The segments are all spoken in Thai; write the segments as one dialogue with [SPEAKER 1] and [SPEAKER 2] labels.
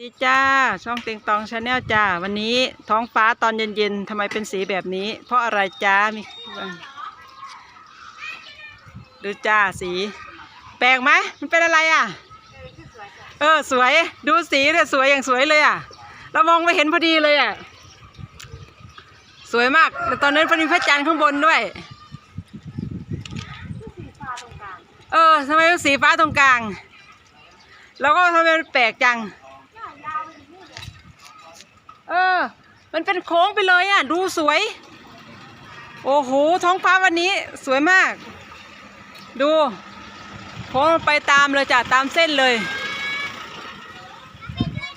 [SPEAKER 1] ดีจ้า ช่องเต็งตองชาแนลจ้า วันนี้ท้องฟ้าตอนเย็นๆทำไมเป็นสีแบบนี้ เพราะอะไรจ้ามีดูจ้าสี แปลกไหมมันเป็นอะไรอะ เออสวยดูสีเนี่ยสวยอย่างสวยเลยอะ เรามองไปเห็นพอดีเลยอะ สวยมากแต่ตอนนั้นพอดีพระจันทร์ข้างบนด้วย เออทำไมเป็นสีฟ้าตรงกลาง แล้วก็ทำไมมันแปลกจัง เออ มันเป็นโค้งไปเลยอะ ดูสวย โอ้โห ท้องฟ้าวันนี้สวยมาก ดู โค้งไปตามเลยจ้ะ ตามเส้นเลย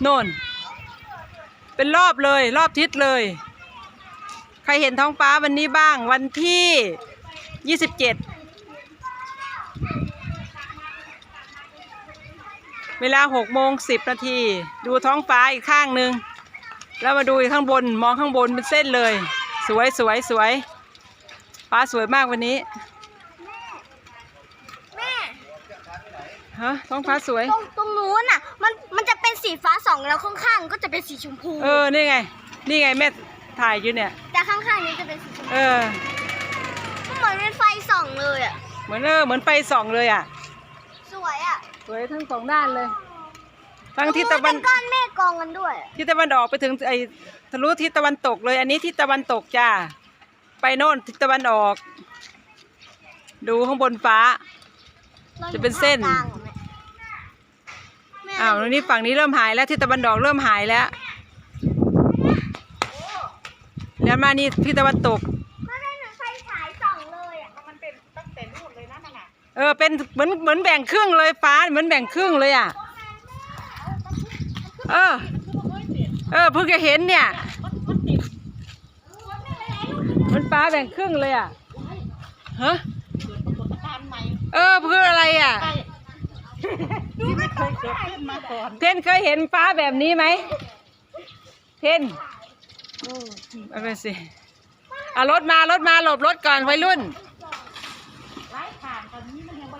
[SPEAKER 1] โน่น เป็นรอบเลย รอบทิศเลย ใครเห็นท้องฟ้าวันนี้บ้าง วันที่ยี่สิบเจ็ดเวลาหกโมงสิบนาที ดูท้องฟ้าอีกข้างหนึ่ง แล้วมาดูอีกข้างบนมองข้างบนเป็นเส้นเลย สวยสวยสวยฟ้าสวยมากวันนี้
[SPEAKER 2] แม่
[SPEAKER 1] ฮะท้องฟ้าสวย
[SPEAKER 2] ตรงตรงนู้นน่ะ มันมันจะเป็นสีฟ้าสองแล้วข้างๆ ก็จะเป็นสีชมพู
[SPEAKER 1] เออนี่ไง นี่ไงแม่ถ่ายอยู่เนี่ย
[SPEAKER 2] แต่ข้างๆนี้จะเป็นสีชมพู
[SPEAKER 1] เออ
[SPEAKER 2] มันเหมือนเป็นไฟส่องเลยอะ
[SPEAKER 1] เหมือนเออเหมือนไฟส่องเลยอะ
[SPEAKER 2] สวยอะ
[SPEAKER 1] สวยทั้งสองด้านเลย ทั้งทิศตะวัน
[SPEAKER 2] เป็นก้อนเมฆกองกันด้วยอะ
[SPEAKER 1] ทิศตะวันออกไปถึงไอ้ทะลุทิศตะวันตกเลย อันนี้ทิศตะวันตกจ้า ไปโน่นทิศตะวันออก ดูข้างบนฟ้าจะเป็นเส้น
[SPEAKER 2] ราอยู่ภาคกลางเหรอแม่
[SPEAKER 1] อ้าวตรงนี้ฝั่งนี้เริ่มหายแล้วทิศตะวันออกเริ่มหายแล้ว แล้วมานี่ทิศตะวันตก
[SPEAKER 2] มันเป็นเหมือนไฟฉายส่องเลยอะ
[SPEAKER 1] เออเป็นเหมือนเหมือนแบ่งครึ่งเลยฟ้าเหมือนแบ่งครึ่งเลยอะ เออ เออเพิ่งจะเห็นเนี่ย มันฟ้าแบ่งครึ่งเลยอะฮะเออเพื่ออะไรอะเทนเคยเห็นฟ้าแบบนี้ไหมเทนเอาไปสิเอารถมารถมาหลบรถก่อนวัยรุ่น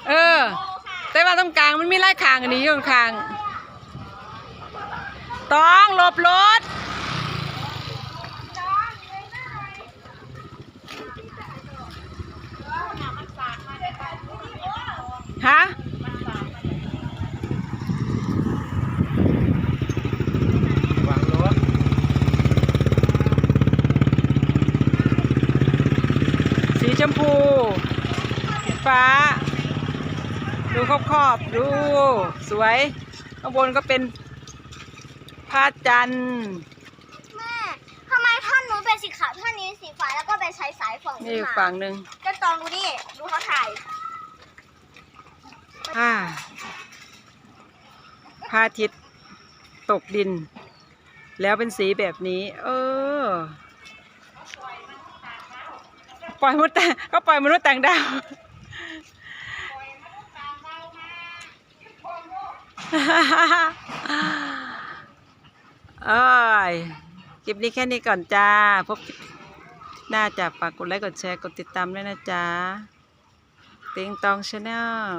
[SPEAKER 1] เออ แต่ว่าตรงกลางมันมีไล่คางอันนี้อยู่ข้างๆ ต้องหลบรถฮะสีชมพู ฟ้า ดูครอบครอบดู สวย ข้างบนก็เป็น พระจันทร์
[SPEAKER 2] แม่ทำไมท่อนนู้นเป็นสีขาวท่อนนี้สีฟ้าแล้วก็เป็นสายสายๆฝั่ง
[SPEAKER 1] นี่
[SPEAKER 2] นี้
[SPEAKER 1] อีก
[SPEAKER 2] มา
[SPEAKER 1] ฝั่งหนึ่ง
[SPEAKER 2] จะตองดูดิดูเขาถ่าย
[SPEAKER 1] อ่าพระอาทิตย์ตกดิน แล้วเป็นสีแบบนี้ เออ ปล่อยมนุษย์แต่ก็ปล่อยมนุษย์ต่างดาว เอ้ยคลิปนี้แค่นี้ก่อนจ้า พบหน้าจะฝากกดไลค์กดแชร์กดติดตามด้วยนะจ๊ะติงตองชาแนล